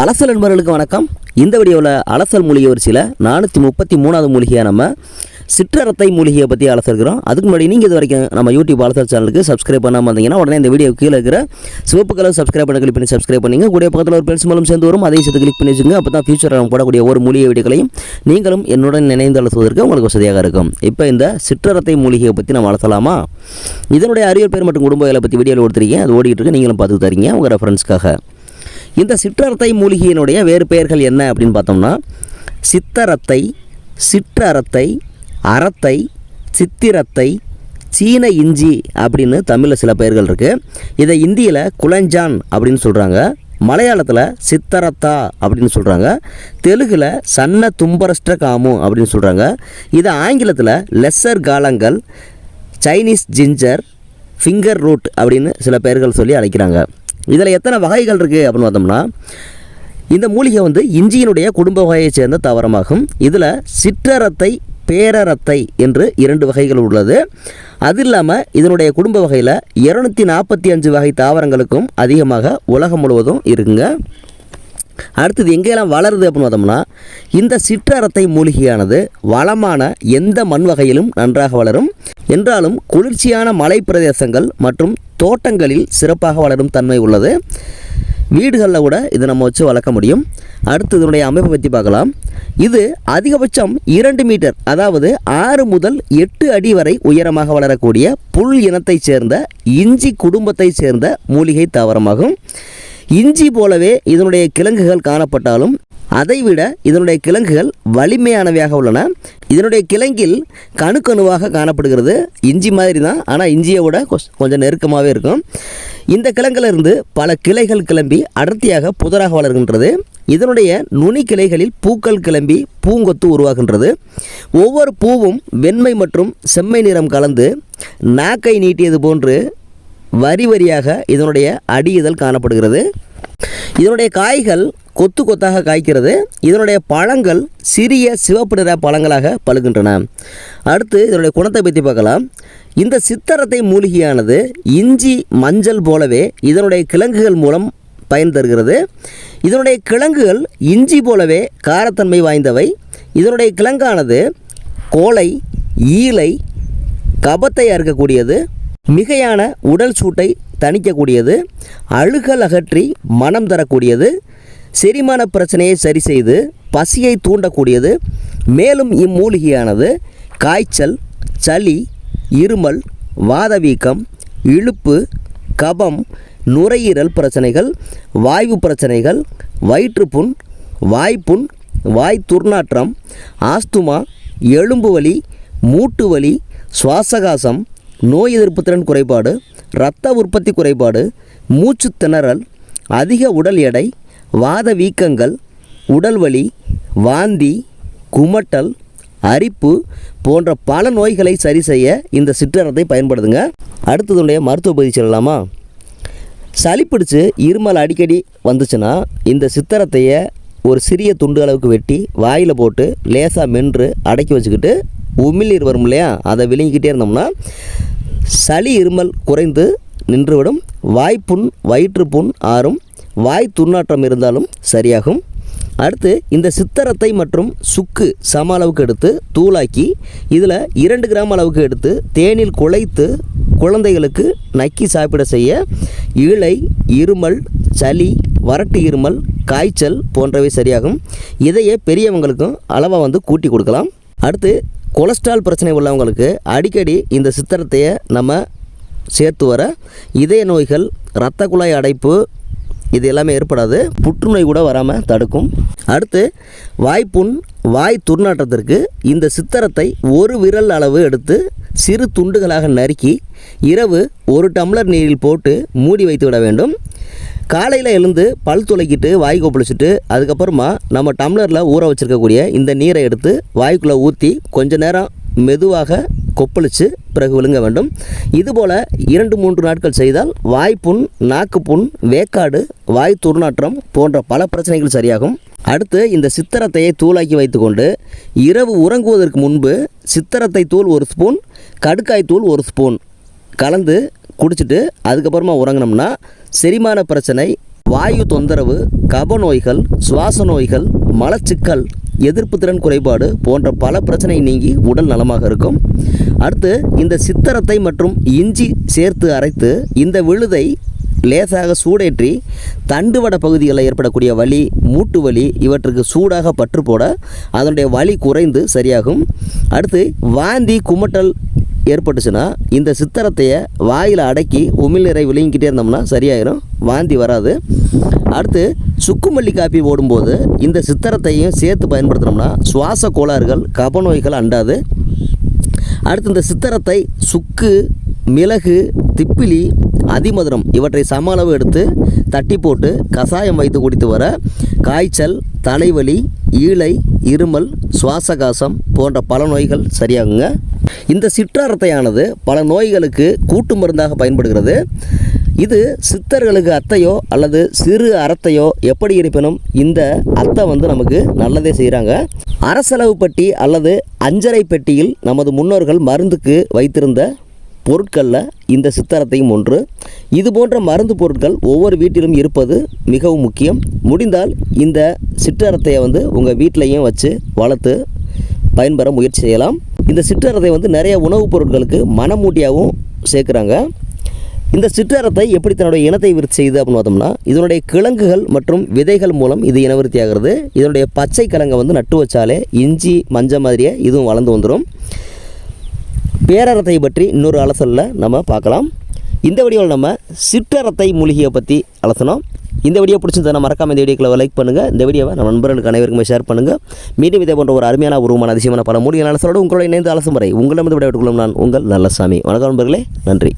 அலசல் என்பவர்களுக்கு வணக்கம். இந்த வீடியோவில் அலசல் மூலிகை ஒரு சில நானூற்றி முப்பத்தி மூணாவது மூலிகையாக நம்ம சிற்றரத்தை மூலிகையை பற்றி அலசிருக்கிறோம். அதுக்கு முன்னாடி நீங்கள் இது வரைக்கும் நம்ம யூடியூப் அலசல் சேனலுக்கு சப்ஸ்கிரைப் பண்ணாமல் இருந்தீங்கன்னா உடனே இந்த வீடியோ கீழே இருக்கிற சிவப்பு கலர் சப்ஸ்கிரைப் பண்ண கிளிக் பண்ணி சப்ஸ்கிரைப் பண்ணிங்க. கூடிய பக்கத்தில் ஒரு பென்ஸ் மூலம் சேர்ந்து வரும். அதையும் சேர்த்து கிளிக் பண்ணி வச்சுங்க அப்போ தான் ஃபியூச்சர் நம்ம போடக்கூடிய ஒரு மூலிகை வீடியோக்களையும் நீங்களும் என்னுடன் நினைந்து அலசுவதற்கு உங்களுக்கு வசதியாக இருக்கும். இப்போ இந்த சிற்றரத்தை மூலிகையை பற்றி நம்ம அலசலாமா? இதனுடைய அறிவியல் பேர் மற்றும் குடும்பங்களை பற்றி வீடியோவில் கொடுத்துருக்கீங்க அது ஓடிட்டு இருக்கு. நீங்களும் பார்த்து தரீங்க. உங்கள் ரெஃபரன்ஸ்க்காக இந்த சிற்றரத்தை மூலிகையினுடைய வேறு பெயர்கள் என்ன அப்படின்னு பார்த்தோம்னா சித்தரத்தை சிற்றரத்தை அறத்தை சித்திரத்தை சீன இஞ்சி அப்படின்னு தமிழில் சில பெயர்கள் இருக்குது இதை இந்தியில் குலஞ்சான் அப்படின்னு சொல்கிறாங்க மலையாளத்தில் சித்தரத்தா அப்படின்னு சொல்கிறாங்க தெலுங்கில் சன்ன தும்பரஸ்ட காமு அப்படின்னு சொல்கிறாங்க இதை ஆங்கிலத்தில் லெஸ்ஸர் காலங்கள் சைனீஸ் ஜிஞ்சர் ஃபிங்கர் ரூட் அப்படின்னு சில பெயர்கள் சொல்லி அழைக்கிறாங்க. இதில் எத்தனை வகைகள் இருக்குது அப்படின்னு பார்த்தோம்னா இந்த மூலிகை வந்து இஞ்சியினுடைய குடும்ப வகையைச் சேர்ந்த தாவரமாகும். இதில் சிற்றரத்தை பேரரத்தை என்று இரண்டு வகைகள் உள்ளது. அது இல்லாமல் இதனுடைய குடும்ப வகையில் இரநூத்தி நாற்பத்தி அஞ்சு வகை தாவரங்களுக்கும் அதிகமாக உலகம் முழுவதும் இருக்குங்க. அடுத்தது எங்கெல்லாம் வளருது அப்படின்னு பார்த்தோம்னா இந்த சிற்றரத்தை மூலிகையானது வளமான எந்த மண் வகையிலும் நன்றாக வளரும். என்றாலும் குளிர்ச்சியான மலை பிரதேசங்கள் மற்றும் தோட்டங்களில் சிறப்பாக வளரும் தன்மை உள்ளது. வீடுகளில் கூட இதை நம்ம வச்சு வளர்க்க முடியும். அடுத்து இதனுடைய அமைப்பை பற்றி பார்க்கலாம். இது அதிகபட்சம் இரண்டு மீட்டர் அதாவது ஆறு முதல் எட்டு அடி வரை உயரமாக வளரக்கூடிய புல் இனத்தைச் சேர்ந்த இஞ்சி குடும்பத்தைச் சேர்ந்த மூலிகை தாவரமாகும். இஞ்சி போலவே இதனுடைய கிழங்குகள் காணப்பட்டாலும் அதைவிட இதனுடைய கிழங்குகள் வலிமையானவையாக உள்ளன. இதனுடைய கிழங்கில் கணுக்கணுவாக காணப்படுகிறது. இஞ்சி மாதிரி தான் ஆனால் இஞ்சியை விட கொஞ்சம் நெருக்கமாகவே இருக்கும். இந்த கிழங்கிலிருந்து பல கிளைகள் கிளம்பி அடர்த்தியாக புதராக வளர்கின்றது. இதனுடைய நுனி கிளைகளில் பூக்கள் கிளம்பி பூங்கொத்து உருவாகின்றது. ஒவ்வொரு பூவும் வெண்மை மற்றும் செம்மை நிறம் கலந்து நாக்கை நீட்டியது போன்று வரி வரியாக இதனுடைய அடி இதழ் காணப்படுகிறது. இதனுடைய காய்கள் கொத்து கொத்தாக காய்க்கிறது. இதனுடைய பழங்கள் சிறிய சிவப்பு நிற பழங்களாக பழுகின்றன. அடுத்து இதனுடைய குணத்தை பற்றி பார்க்கலாம். இந்த சித்தரத்தை மூலிகையானது இஞ்சி மஞ்சள் போலவே இதனுடைய கிழங்குகள் மூலம் பயன் தருகிறது. இதனுடைய கிழங்குகள் இஞ்சி போலவே காரத்தன்மை வாய்ந்தவை. இதனுடைய கிழங்கானது கோலை ஈலை கபத்தை அறுக்கக்கூடியது. மிகையான உடல் சூட்டை தணிக்கக்கூடியது அழுகல் அகற்றி மனம் தரக்கூடியது செரிமான பிரச்சனையை சரி செய்து பசியை தூண்டக்கூடியது மேலும் இம்மூலிகையானது காய்ச்சல் சளி இருமல் வாதவீக்கம் இழுப்பு கபம் நுரையீரல் பிரச்சனைகள் வாய்வு பிரச்சனைகள் வயிற்றுப்புண் வாய்ப்புண் வாய் துர்நாற்றம் ஆஸ்துமா எலும்பு வலி மூட்டு வலி சுவாசகாசம் நோய் எதிர்ப்பு திறன் குறைபாடு இரத்த உற்பத்தி குறைபாடு மூச்சு திணறல் அதிக உடல் எடை வாத வீக்கங்கள் உடல் வலி வாந்தி குமட்டல் அரிப்பு போன்ற பல நோய்களை சரி செய்ய இந்த சிற்றரத்தை பயன்படுத்துங்க அடுத்ததுடைய மருத்துவ பகுதி சொல்லலாமா? சளி பிடிச்சு இருமல் அடிக்கடி வந்துச்சுன்னா இந்த சித்தரத்தையே ஒரு சிறிய துண்டு அளவுக்கு வெட்டி வாயில் போட்டு லேசாக மென்று அடக்கி வச்சுக்கிட்டு உமிழ்நீர் வரும் இல்லையா? அதை விழுங்கிக்கிட்டே இருந்தோம்னா சளி இருமல் குறைந்து நின்றுவிடும். வாய்ப்புண் வயிற்றுப்புண் ஆறும் வாய் துர்நாற்றம் இருந்தாலும் சரியாகும். அடுத்து இந்த சித்தரத்தை மற்றும் சுக்கு சம அளவுக்கு எடுத்து தூளாக்கி இதில் இரண்டு கிராம் அளவுக்கு எடுத்து தேனில் குழைத்து குழந்தைகளுக்கு நக்கி சாப்பிட செய்ய இழை இருமல் சளி வறட்டு இருமல் காய்ச்சல் போன்றவை சரியாகும். இதையே பெரியவங்களுக்கும் அளவாக வந்து கூட்டி கொடுக்கலாம். அடுத்து கொலஸ்ட்ரால் பிரச்சனை உள்ளவங்களுக்கு அடிக்கடி இந்த சித்திரத்தையை நம்ம சேர்த்து வர இதய நோய்கள் இரத்த குழாய் அடைப்பு இது எல்லாமே ஏற்படாது. புற்றுநோய் கூட வராமல் தடுக்கும். அடுத்து வாய்ப்புண் வாய் துர்நாற்றத்திற்கு இந்த சித்தரத்தை ஒரு விரல் அளவு எடுத்து சிறு துண்டுகளாக நறுக்கி இரவு ஒரு டம்ளர் நீரில் போட்டு மூடி வைத்து விட வேண்டும். காலையில் எழுந்து பல் துளைக்கிட்டு வாய் கொப்பளிச்சுட்டு அதுக்கப்புறமா நம்ம டம்ளரில் ஊற வச்சுருக்கக்கூடிய இந்த நீரை எடுத்து வாய்க்குள்ளே ஊற்றி கொஞ்ச நேரம் மெதுவாக கொப்பளித்து பிறகு விழுங்க வேண்டும். இதுபோல் இரண்டு மூன்று நாட்கள் செய்தால் வாய்ப்புண் நாக்குப்புண் வேக்காடு வாய் துர்நாற்றம் போன்ற பல பிரச்சனைகள் சரியாகும். அடுத்து இந்த சித்தரத்தையை தூளாக்கி வைத்துக்கொண்டு இரவு உறங்குவதற்கு முன்பு சித்தரத்தை தூள் ஒரு ஸ்பூன் கடுக்காய் தூள் ஒரு ஸ்பூன் கலந்து குடிச்சிட்டு அதுக்கப்புறமா உறங்கினோம்னா செரிமான பிரச்சனை வாயு தொந்தரவு கப நோய்கள் சுவாச நோய்கள் மலச்சிக்கல் எதிர்ப்பு திறன் குறைபாடு போன்ற பல பிரச்சனை நீங்கி உடல் நலமாக இருக்கும். அடுத்து இந்த சித்தரத்தை மற்றும் இஞ்சி சேர்த்து அரைத்து இந்த விழுதை லேசாக சூடேற்றி தண்டுவட பகுதிகளில் ஏற்படக்கூடிய வலி மூட்டு வலி இவற்றுக்கு சூடாக பற்று போட அதனுடைய வலி குறைந்து சரியாகும். அடுத்து வாந்தி குமட்டல் ஏற்பட்டுச்சுன்னா இந்த சித்தரத்தையை வாயில் அடக்கி உமிழ்நீரை விழுங்கிக்கிட்டே இருந்தோம்னா சரியாயிரும் வாந்தி வராது. அடுத்து சுக்குமல்லி காப்பி ஓடும்போது இந்த சித்தரத்தையும் சேர்த்து பயன்படுத்தினோம்னா சுவாச கோளாறுகள் கபநோய்கள் அண்டாது. அடுத்து இந்த சித்தரத்தை சுக்கு மிளகு திப்பிலி அதிமதுரம். இவற்றை சம அளவு எடுத்து தட்டி போட்டு கசாயம் வைத்து குடித்து வர காய்ச்சல் தலைவலி ஈழை இருமல் சுவாசகாசம் போன்ற பல நோய்கள் சரியாகுங்க. இந்த சிற்றாரத்தையானது பல நோய்களுக்கு கூட்டு மருந்தாக பயன்படுகிறது. இது சித்தர்களுக்கு அத்தையோ அல்லது சிறு அறத்தையோ எப்படி இருப்பினும் இந்த அத்தை வந்து நமக்கு நல்லதே செய்கிறாங்க அரசளவு பெட்டி அல்லது அஞ்சரை பெட்டியில் நமது முன்னோர்கள் மருந்துக்கு வைத்திருந்த பொருட்களில் இந்த சித்தரத்தையும் ஒன்று. இது போன்ற மருந்து பொருட்கள் ஒவ்வொரு வீட்டிலும் இருப்பது மிகவும் முக்கியம். முடிந்தால் இந்த சிற்றரத்தையை வந்து உங்கள் வீட்டிலையும் வச்சு வளர்த்து பயன்பெற முயற்சி செய்யலாம். இந்த சிற்றரத்தை வந்து நிறைய உணவுப் பொருட்களுக்கு மனமூட்டியாகவும் சேர்க்குறாங்க. இந்த சிற்றரத்தை எப்படி தன்னுடைய இனத்தை விருத்தி செய்யுது அப்படின்னு பார்த்தோம்னா இதனுடைய கிழங்குகள் மற்றும் விதைகள் மூலம் இது இனவிருத்தி ஆகிறது இதனுடைய பச்சை கிழங்கை வந்து நட்டு வச்சாலே இஞ்சி மஞ்சள் மாதிரியே இதுவும் வளர்ந்து வந்துடும் பேரரத்தை பற்றி இன்னொரு அலசலில் நம்ம பார்க்கலாம். இந்த வீடியோவில் நம்ம சிற்றறத்தை மூலிகையை பற்றி அலசனோம் இந்த வீடியோ பிடிச்சிருந்தா மறக்காம இந்த வீடியோக்களை லைக் பண்ணுங்கள் இந்த வீடியோவை நம்ம நண்பர்களுக்கு அனைவருக்குமே ஷேர் பண்ணுங்கள் மீண்டும் இதே போன்ற ஒரு அருமையான உருவமான அதிசயமான பல மூலிகை அலசலோடு உங்களோட இணைந்து அலசும் வரை உங்களிடம் விடைபெற்றுக் கொள்ளும் நான் உங்கள் நல்லசாமி. வணக்கம் நண்பர்களே நன்றி.